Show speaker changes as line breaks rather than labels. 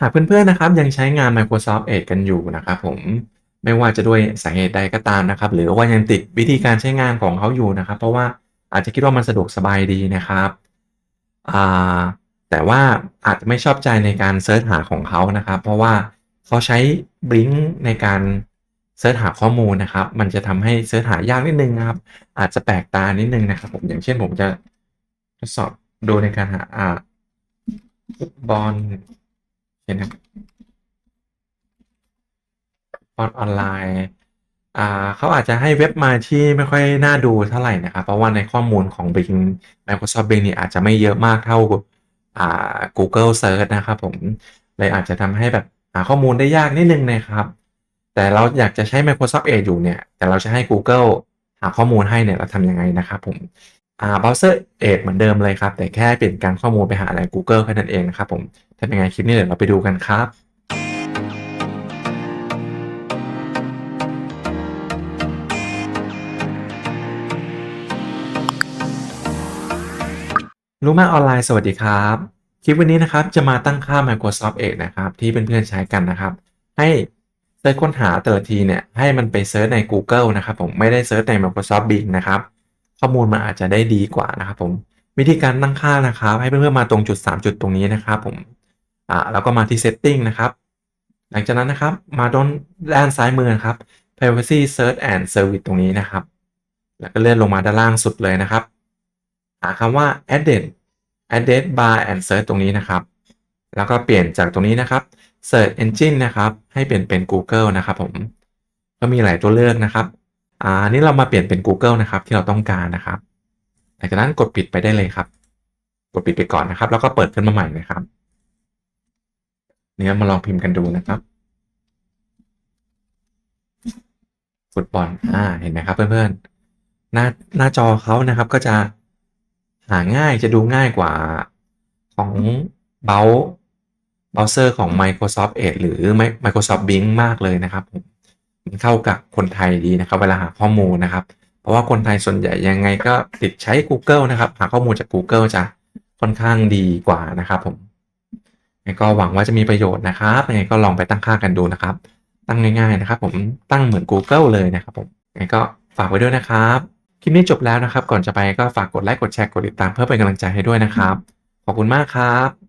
หากเพื่อนๆนะครับยังใช้งาน Microsoft Edge กันอยู่นะครับผมไม่ว่าจะด้วยสาเหตุใดก็ตามนะครับ หรือว่ายังติดวิธีการใช้งานของเขาอยู่นะครับ เพราะว่าอาจจะคิดว่ามันสะดวกสบายดีนะครับแต่ว่าอาจจะไม่ชอบใจในการเซิร์ชหาของเขานะครับ เพราะว่าเขาใช้ Blink ในการเซิร์ชหาข้อมูลนะครับ มันจะทำให้เซิร์ชหายากนิดนึงนะครับ อาจจะแปลกตานิดนึงนะครับ ผม อย่างเช่นผมจะทดสอบดูในการหาอบอล เห็นนะบอออนไลน์อ่าเขาอาจจะให้เว็บมาที่ไม่ค่อยน่าดูเท่าไหร่นะครับ เพราะว่าในข้อมูลของ Bing Microsoft Bing เนี่ยอาจจะไม่เยอะมากเท่าอ่า Google Search นะครับผมเลยอาจจะทำให้แบบหาข้อมูลได้ยากนิดนึงนะครับ แต่เราอยากจะใช้ Microsoft Edge อยู่เนี่ย แต่เราจะให้ Google หาข้อมูลให้เนี่ยเราทำยังไงนะครับผม อ่า browser Edge เหมือนเดิมเลยครับ แต่แค่เปลี่ยนการข้อมูลไปหาใน Google แค่นั้นเองนะครับผมทำยังไงคลิปนี้เดี๋ยวเราไปดูกันครับรู้มากออนไลน์สวัสดีครับ คลิปวันนี้นะครับจะมาตั้งค่า Microsoft Edge นะครับ ที่เพื่อนๆใช้กันนะครับ ให้เซิร์ชค้นหาแต่ละทีเนี่ยให้มันไปเซิร์ชใน Google นะครับผมไม่ได้เซิร์ชใน Microsoft Bing นะครับ ข้อมูลมันอาจจะได้ดีกว่านะครับผมวิธีการตั้งค่านะครับ ให้เพื่อนๆมาตรงจุด 3 จุดตรงนี้นะครับผมอ่าแล้วก็มาที่ Setting นะครับ หลังจากนั้นนะครับมาด้านด้านซ้ายมือนะครับ Privacy Search and Service ตรงนี้นะครับ แล้วก็เลื่อนลงมาด้านล่างสุดเลยนะครับ หาคำว่า address address bar and search ตรงนี้นะครับ แล้วก็เปลี่ยนจากตรงนี้นะครับ search engine นะครับ ให้เปลี่ยนเป็น Google นะครับผมก็มีหลายตัวเลือกนะครับ อันนี้เรามาเปลี่ยนเป็น Google นะครับ ที่เราต้องการนะครับหลังจากนั้นกดปิดไปได้เลยครับ กดปิดไปก่อนนะครับ แล้วก็เปิดขึ้นมาใหม่นะครับเนี่เรามาลองพิมพ์กันดูนะครับ ฟุตบอลอ่าเห็นไหมครับ เพื่อนๆหน้าหน้าจอเขานะครับก็จะหาง่ายจะดูง่ายกว่าของเบราว์เบราว์เซอร์ของ Microsoft Edge หรือ Microsoft Bing มากเลยนะครับผม เข้ากับคนไทยดีนะครับ เวลาหาข้อมูลนะครับ เพราะว่าคนไทยส่วนใหญ่ยังไงก็ติดใช้ Google นะครับ หาข้อมูลจาก Google จะค่อนข้างดีกว่านะครับผมก็หวังว่าจะมีประโยชน์นะครับยังไงก็ลองไปตั้งค่ากันดูนะครับ ตั้งง่ายๆนะครับ ผมตั้งเหมือน Google เลยนะครับผมยังไงก็ฝากไว้ด้วยนะครับ คลิปนี้จบแล้วนะครับ ก่อนจะไปก็ฝากกดไลค์กดแชร์กดติดตามเพื่อเป็นกำลังใจให้ด้วยนะครับ ขอบคุณมากครับ